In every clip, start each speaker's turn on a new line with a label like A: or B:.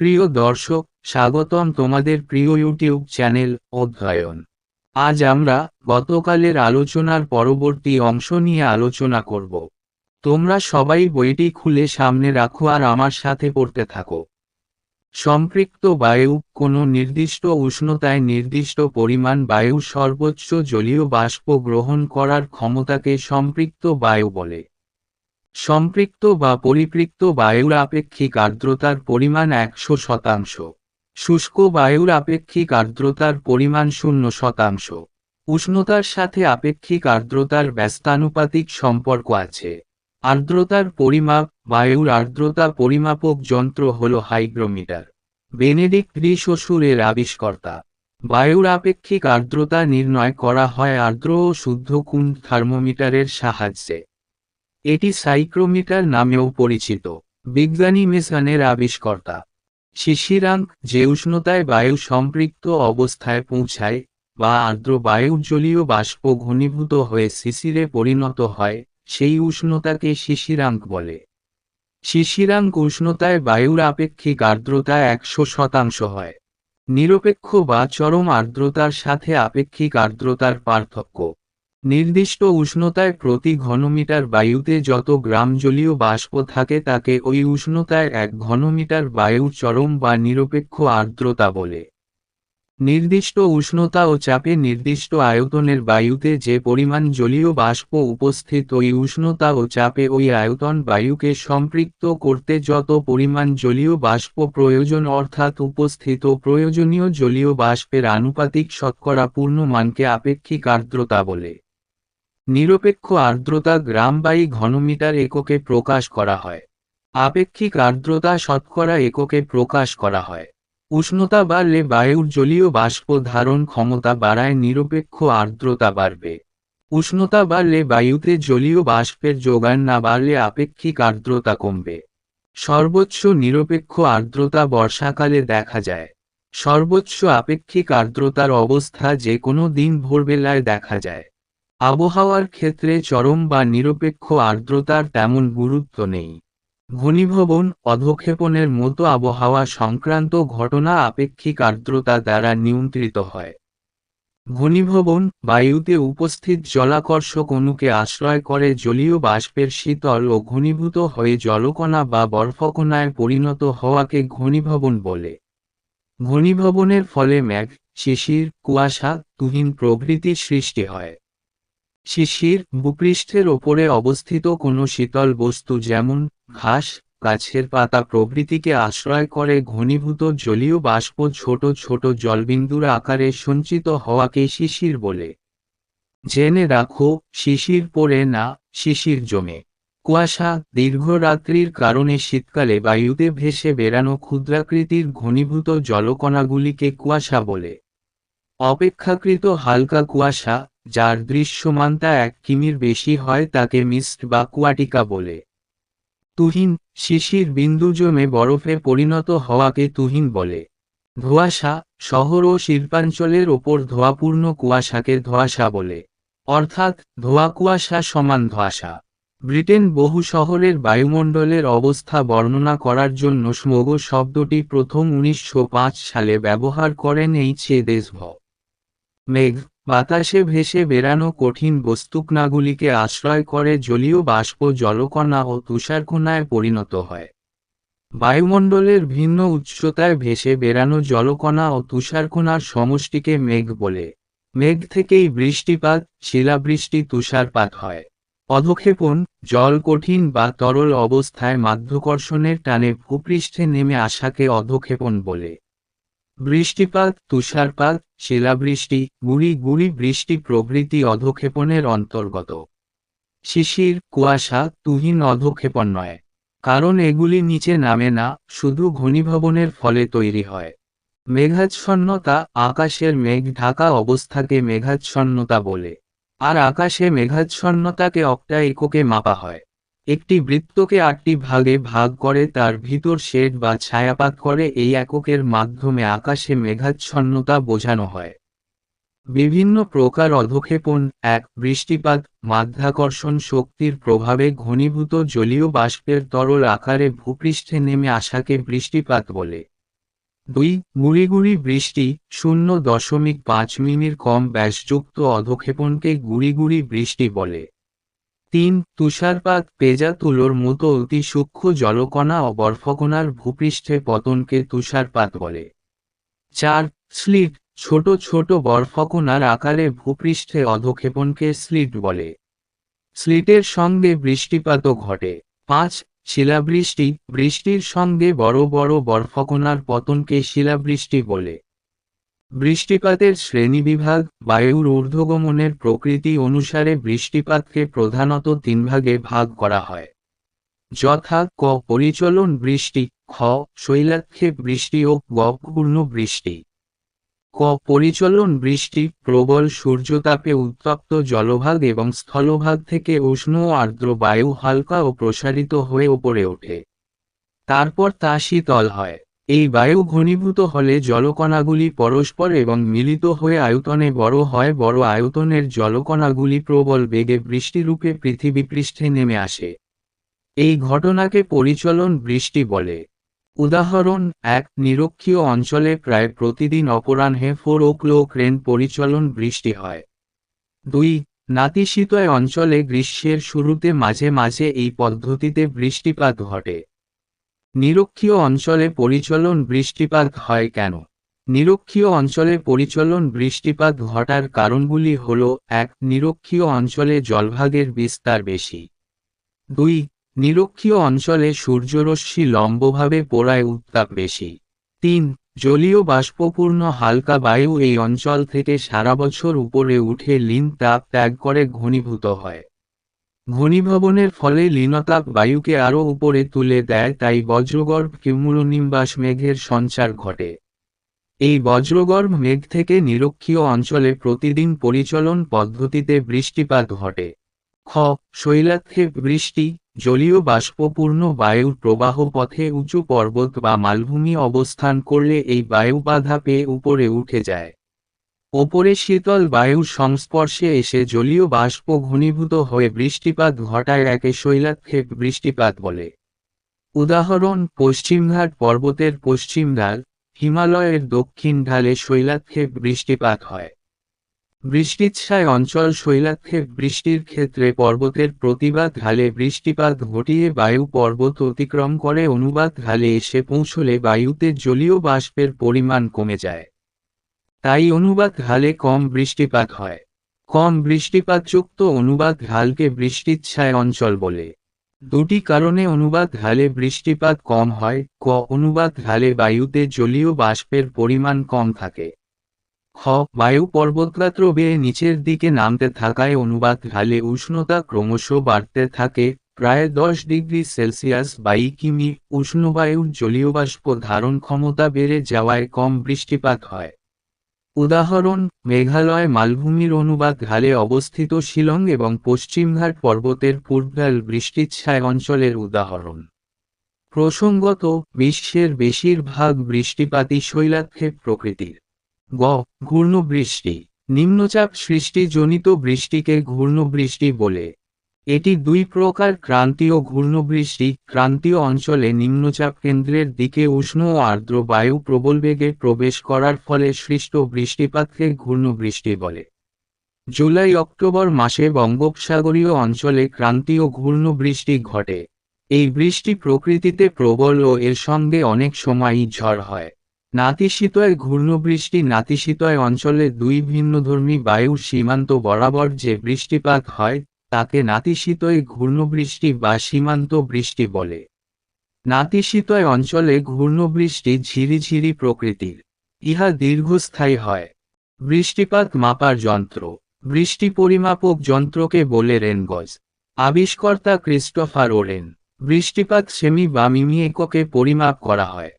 A: প্রিয় দর্শক, স্বাগতম তোমাদের প্রিয় ইউটিউব চ্যানেল অধ্যয়ন। আজ আমরা গতকালের আলোচনার পরবর্তী অংশ নিয়ে আলোচনা করব। তোমরা সবাই বইটি খুলে সামনে রাখো আর আমার সাথে পড়তে থাকো। সম্পৃক্ত বায়ু কোনো নির্দিষ্ট উষ্ণতায় নির্দিষ্ট পরিমাণ বায়ু সর্বোচ্চ জলীয় বাষ্প গ্রহণ করার ক্ষমতাকে সম্পৃক্ত বায়ু বলে। সম্পৃক্ত বা পরিপৃক্ত বায়ুর আপেক্ষিক আর্দ্রতার পরিমাণ একশো শতাংশ। শুষ্ক বায়ুর আপেক্ষিক আর্দ্রতার পরিমাণ শূন্য শতাংশ। উষ্ণতার সাথে আপেক্ষিক আর্দ্রতার ব্যস্তানুপাতিক সম্পর্ক আছে। আর্দ্রতার পরিমাপ, বায়ুর আর্দ্রতা পরিমাপক যন্ত্র হল হাইগ্রোমিটার। বেনেডিক্ট ডি শ্বশুরের আবিষ্কর্তা। বায়ুর আপেক্ষিক আর্দ্রতা নির্ণয় করা হয় আর্দ্র ও শুদ্ধ কুণ্ড থার্মোমিটারের সাহায্যে। এটি সাইক্রোমিটার নামেও পরিচিত, বিজ্ঞানী মেসানের আবিষ্কর্তা। শিশিরাঙ্ক যে উষ্ণতায় বায়ু সম্পৃক্ত অবস্থায় পৌঁছায়, বা আর্দ্র বায়ুর জলীয় বাষ্প ঘনীভূত হয়ে শিশিরে পরিণত হয়, সেই উষ্ণতাকে শিশিরাঙ্ক বলে। শিশিরাঙ্ক উষ্ণতায় বায়ুর আপেক্ষিক আর্দ্রতা একশো শতাংশ হয়। নিরপেক্ষ বা চরম আর্দ্রতার সাথে আপেক্ষিক আর্দ্রতার পার্থক্য। নির্দিষ্ট উষ্ণতায় প্রতি ঘনমিটার বায়ুতে যত গ্রাম জলীয় বাষ্প থাকে তাকে ওই উষ্ণতায় এক ঘনমিটার বায়ু চরম বা নিরপেক্ষ আর্দ্রতা বলে। নির্দিষ্ট উষ্ণতা ও চাপে নির্দিষ্ট আয়তনের বায়ুতে যে পরিমাণ জলীয় বাষ্প উপস্থিত ওই উষ্ণতা ও চাপে ওই আয়তন বায়ুকে সম্পৃক্ত করতে যত পরিমাণ জলীয় বাষ্প প্রয়োজন অর্থাৎ উপস্থিত প্রয়োজনীয় জলীয় বাষ্পের আনুপাতিক শতকরা পূর্ণ মানকে আপেক্ষিক আর্দ্রতা বলে। নিরপেক্ষ আর্দ্রতা গ্রাম বাই ঘনমিটার এককে প্রকাশ করা হয়। আপেক্ষিক আর্দ্রতা শতকরা এককে প্রকাশ করা হয়। উষ্ণতা বাড়লে বায়ুর জলীয় বাষ্প ধারণ ক্ষমতা বাড়ায় নিরপেক্ষ আর্দ্রতা বাড়বে। উষ্ণতা বাড়লে বায়ুতে জলীয় বাষ্পের যোগান না বাড়লে আপেক্ষিক আর্দ্রতা কমবে। সর্বোচ্চ নিরপেক্ষ আর্দ্রতা বর্ষাকালে দেখা যায়। সর্বোচ্চ আপেক্ষিক আর্দ্রতার অবস্থা যে কোনো দিন ভোরবেলায় দেখা যায়। আবহাওয়ার ক্ষেত্রে চরম বা নিরপেক্ষ আর্দ্রতার তেমন গুরুত্ব নেই। ঘনীভবন অধক্ষেপণের মতো আবহাওয়া সংক্রান্ত ঘটনা আপেক্ষিক আর্দ্রতা দ্বারা নিয়ন্ত্রিত হয়। ঘনীভবন বায়ুতে উপস্থিত জলাকর্ষক অণুকে আশ্রয় করে জলীয় বাষ্পের শীতল ও ঘনীভূত হয়ে জলকণা বা বরফকণায় পরিণত হওয়াকে ঘনীভবন বলে। ঘনীভবনের ফলে ম্যাঘ শিশির, কুয়াশা, তুহিন প্রভৃতি সৃষ্টি হয়। শিশির ভূপৃষ্ঠের ওপরে অবস্থিত কোনো শীতল বস্তু যেমন ঘাস, গাছের পাতা প্রভৃতিকে আশ্রয় করে ঘনীভূত জলীয় বাষ্প ছোট ছোট জলবিন্দুর আকারে সঞ্চিত হওয়াকে শিশির বলে। জেনে রাখো, শিশির পড়ে না, শিশির জমে। কুয়াশা দীর্ঘ রাত্রির কারণে শীতকালে বায়ুতে ভেসে বেড়ানো ক্ষুদ্রাকৃতির ঘনীভূত জলকণাগুলিকে কুয়াশা বলে। অপেক্ষাকৃত হালকা কুয়াশা, যার দৃশ্যমানতা এক কিমির বেশি হয় তাকে মিস্ট বা কুয়াটিকা বলে। তুহিন, শিশির বিন্দু জমে বরফে পরিণত হওয়াকে তুহিন বলে। ধোঁয়াশা, শহর ও শিল্পাঞ্চলের ওপর ধোঁয়াপূর্ণ কুয়াশাকে ধোঁয়াশা বলে। অর্থাৎ, ধোঁয়া কুয়াশা সমান ধোঁয়াশা। ব্রিটেন বহু শহরের বায়ুমণ্ডলের অবস্থা বর্ণনা করার জন্য স্মোগ শব্দটি প্রথম উনিশশো পাঁচ সালে ব্যবহার করেন এইচ এ দেশভ মেঘ, বাতাসে ভেসে বেরানো কঠিন বস্তুকণাগুলিকে আশ্রয় করে জলীয় বাষ্প জলকণা ও তুষারকণায় পরিণত হয়। বায়ুমণ্ডলের ভিন্ন উচ্চতায় ভেসে বেরানো জলকণা ও তুষারকণার সমষ্টিকে মেঘ বলে। মেঘ থেকেই বৃষ্টিপাত, শিলাবৃষ্টি, তুষারপাত হয়। অধক্ষেপণ জল কঠিন বা তরল অবস্থায় মাধ্যাকর্ষণের টানে ভূপৃষ্ঠে নেমে আসাকে অধক্ষেপণ বলে। বৃষ্টিপাত, তুষারপাত, শিলাবৃষ্টি, গুড়ি গুড়ি বৃষ্টি প্রভৃতি অধক্ষেপণের অন্তর্গত। শিশির, কুয়াশা, তুহিন অধক্ষেপণ নয়। কারণ এগুলি নিচে নামে না, শুধু ঘনীভবনের ফলে তৈরি হয়। মেঘাচ্ছন্নতা আকাশের মেঘ ঢাকা অবস্থাকে মেঘাচ্ছন্নতা বলে। আর আকাশে মেঘাচ্ছন্নতাকে অক্টা এককে মাপা হয়। একটি বৃত্তকে আটটি ভাগে ভাগ করে তার ভিতর শেড বা ছায়াপাত করে এই এককের মাধ্যমে আকাশে মেঘাচ্ছন্নতা বোঝানো হয়। বিভিন্ন প্রকার অধক্ষেপণ, এক, বৃষ্টিপাত, মাধ্যাকর্ষণ শক্তির প্রভাবে ঘনীভূত জলীয় বাষ্পের তরল আকারে ভূপৃষ্ঠে নেমে আসাকে বৃষ্টিপাত বলে। দুই গুড়ি গুড়ি বৃষ্টি, শূন্য দশমিক পাঁচ মিনির কম ব্যাসযুক্ত অধক্ষেপণকে গুড়ি গুড়ি বৃষ্টি বলে। তিন তুষারপাত পেজা তুলোর মতো অতি সূক্ষ্ম জলকণা ও বরফকণার ভূপৃষ্ঠে পতনকে তুষারপাত বলে। চার, স্লিট, ছোট ছোট বরফকণার আকারে ভূপৃষ্ঠে অধক্ষেপণকে স্লিট বলে। স্লিটের সঙ্গে বৃষ্টিপাতও ঘটে। পাঁচ, শিলাবৃষ্টি, বৃষ্টির সঙ্গে বড় বড় বরফকণার পতনকে শিলাবৃষ্টি বলে। বৃষ্টিপাতের শ্রেণীবিভাগ বায়ুর ঊর্ধ্বগমনের প্রকৃতি অনুসারে বৃষ্টিপাতকে প্রধানত তিন ভাগে ভাগ করা হয়। যথা ক, পরিচলন বৃষ্টি, খ শৈলাক্ষেপ বৃষ্টি ও গ পূর্ণ বৃষ্টি। ক, পরিচলন বৃষ্টি, প্রবল সূর্যতাপে উত্তপ্ত জলভাগ এবং স্থলভাগ থেকে উষ্ণ আর্দ্র বায়ু হালকা ও প্রসারিত হয়ে ওপরে ওঠে। তারপর তা শীতল হয়। এই বায়ু ঘনীভূত হলে জলকণাগুলি পরস্পর এবং মিলিত হয়ে আয়তনে বড় হয়। বড় আয়তনের জলকণাগুলি প্রবল বেগে বৃষ্টিরূপে পৃথিবী পৃষ্ঠে নেমে আসে। এই ঘটনাকে পরিচলন বৃষ্টি বলে। উদাহরণ, এক নিরক্ষীয় অঞ্চলে প্রায় প্রতিদিন অপরাহ্নে ফোর ও ক্লোক রেন পরিচলন বৃষ্টি হয়। দুই, নাতিশীতয় অঞ্চলে গ্রীষ্মের শুরুতে মাঝে মাঝে এই পদ্ধতিতে বৃষ্টিপাত ঘটে। নিরক্ষীয় অঞ্চলে পরিচলন বৃষ্টিপাত হয় কেন? নিরক্ষীয় অঞ্চলে পরিচলন বৃষ্টিপাত ঘটার কারণগুলি হল, এক, নিরক্ষীয় অঞ্চলে জলভাগের বিস্তার বেশি। দুই, নিরক্ষীয় অঞ্চলে সূর্যরশ্মি লম্বভাবে পোড়ায় উত্তাপ বেশি। তিন, জলীয় বাষ্পপূর্ণ হালকা বায়ু এই অঞ্চল থেকে সারা বছর উপরে উঠে লিন তাপ ত্যাগ করে ঘনীভূত হয়। ঘনীভবনের ফলে লীনতাপ বায়ুকে আরও উপরে তুলে দেয়, তাই বজ্রগর্ভ কিমুলনিম্বাস মেঘের সঞ্চার ঘটে। এই বজ্রগর্ভ মেঘ থেকে নিরক্ষীয় অঞ্চলে প্রতিদিন পরিচলন পদ্ধতিতে বৃষ্টিপাত ঘটে। খ শৈলাক্ষেপ বৃষ্টি, জলীয় বাষ্পপূর্ণ বায়ুর প্রবাহ পথে উঁচু পর্বত বা মালভূমি অবস্থান করলে এই বায়ু বাধা পেয়ে উপরে উঠে যায়। ওপরে শীতল বায়ুর সংস্পর্শে এসে জলীয় বাষ্প ঘনীভূত হয়ে বৃষ্টিপাত ঘটায় একে শৈলাক্ষেপ বৃষ্টিপাত বলে। উদাহরণ, পশ্চিমঘাট পর্বতের পশ্চিম ঢাল, হিমালয়ের দক্ষিণ ঢালে শৈলাক্ষেপ বৃষ্টিপাত হয়। বৃষ্টিচ্ছায় অঞ্চল শৈলাক্ষেপ বৃষ্টির ক্ষেত্রে পর্বতের প্রতিবাদ ঢালে বৃষ্টিপাত ঘটিয়ে বায়ু পর্বত অতিক্রম করে অনুবাদ ঢালে এসে পৌঁছলে বায়ুতে জলীয় বাষ্পের পরিমাণ কমে যায়। তাই অনুবাদ ঢালে কম বৃষ্টিপাত হয়। কম বৃষ্টিপাতযুক্ত অনুবাদ ঢালকে বৃষ্টিচ্ছায় অঞ্চল বলে। দুটি কারণে অনুবাদ ঢালে বৃষ্টিপাত কম হয়, ক অনুবাদ ঢালে বায়ুতে জলীয় বাষ্পের পরিমাণ কম থাকে। খ বায়ু পর্বতগাত্র বেয়ে নিচের দিকে নামতে থাকায় অনুবাদ ঢালে উষ্ণতা ক্রমশ বাড়তে থাকে, প্রায় দশ ডিগ্রি সেলসিয়াস বাই কিমি উষ্ণবায়ুর জলীয় বাষ্প ধারণ ক্ষমতা বেড়ে যাওয়ায় কম বৃষ্টিপাত হয়। উদাহরণ, মেঘালয় মালভূমির অনুবাদ ঘালে অবস্থিত শিলং এবং পশ্চিমঘাট পর্বতের পূর্বাল বৃষ্টিচ্ছায় অঞ্চলের উদাহরণ। প্রসঙ্গত, বিশ্বের বেশিরভাগ বৃষ্টিপাতই শৈলাক্ষেপ প্রকৃতির। গ, ঘূর্ণবৃষ্টি। নিম্নচাপ সৃষ্টিজনিত বৃষ্টিকে ঘূর্ণবৃষ্টি বলে। এটি দুই প্রকার ক্রান্তীয় ঘূর্ণবৃষ্টি, ক্রান্তীয় অঞ্চলে নিম্নচাপ কেন্দ্রের দিকে উষ্ণ ও আর্দ্র বায়ু প্রবল বেগে প্রবেশ করার ফলে সৃষ্ট বৃষ্টিপাতকে ঘূর্ণবৃষ্টি বলে। জুলাই অক্টোবর মাসে বঙ্গোপসাগরীয় অঞ্চলে ক্রান্তীয় ঘূর্ণবৃষ্টি ঘটে। এই বৃষ্টি প্রকৃতিতে প্রবল ও এর সঙ্গে অনেক সময়ই ঝড় হয়। নাতিশীতয় ঘূর্ণবৃষ্টি নাতিশীতয় অঞ্চলে দুই ভিন্নধর্মী বায়ুর সীমান্ত বরাবর যে বৃষ্টিপাত হয় তাকে নাতিশীতয় ঘূর্ণবৃষ্টি বা সীমান্ত বৃষ্টি বলে। নাতিশীতয় অঞ্চলে ঘূর্ণবৃষ্টি ঝিরিঝিরি প্রকৃতির। ইহা দীর্ঘস্থায়ী হয়। বৃষ্টিপাত মাপার যন্ত্র। বৃষ্টি পরিমাপক যন্ত্রকে বলে রেনগজ। আবিষ্কর্তা ক্রিস্টোফার ওরেন। বৃষ্টিপাত সেমি বা মিমি এককে পরিমাপ করা হয়।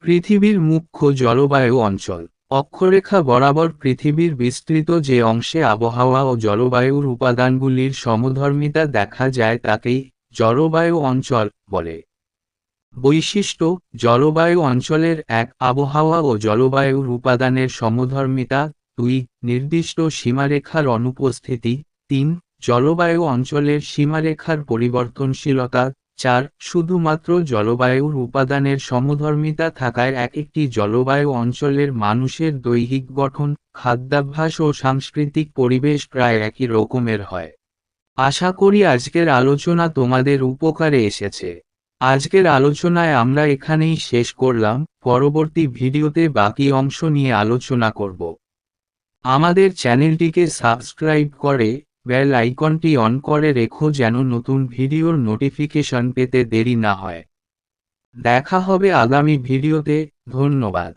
A: পৃথিবীর মুখ্য জলবায়ু অঞ্চল। অক্ষরেখা বরাবর পৃথিবীর বিস্তৃত যে অংশে আবহাওয়া ও জলবায়ুর উপাদানগুলির সমধর্মিতা দেখা যায় তাকেই জলবায়ু অঞ্চল বলে। বৈশিষ্ট্য, জলবায়ু অঞ্চলের এক আবহাওয়া ও জলবায়ুর উপাদানের সমধর্মিতা, দুই নির্দিষ্ট সীমারেখার অনুপস্থিতি, তিন জলবায়ু অঞ্চলের সীমারেখার পরিবর্তনশীলতা চার, শুধুমাত্র জলবায়ুর উপাদানের সমধর্মিতা থাকায় এক একটি জলবায়ু অঞ্চলের মানুষের দৈহিক গঠন, খাদ্যাভ্যাস ও সাংস্কৃতিক পরিবেশ প্রায় একই রকমের হয়। আশা করি আজকের আলোচনা তোমাদের উপকারে এসেছে। আজকের আলোচনায় আমরা এখানেই শেষ করলাম, পরবর্তী ভিডিওতে বাকি অংশ নিয়ে আলোচনা করব। আমাদের চ্যানেলটিকে সাবস্ক্রাইব করে বেল আইকনটি অন করে রেখো যেন নতুন ভিডিওর নোটিফিকেশন পেতে দেরি না হয়। দেখা হবে আগামী ভিডিওতে, ধন্যবাদ।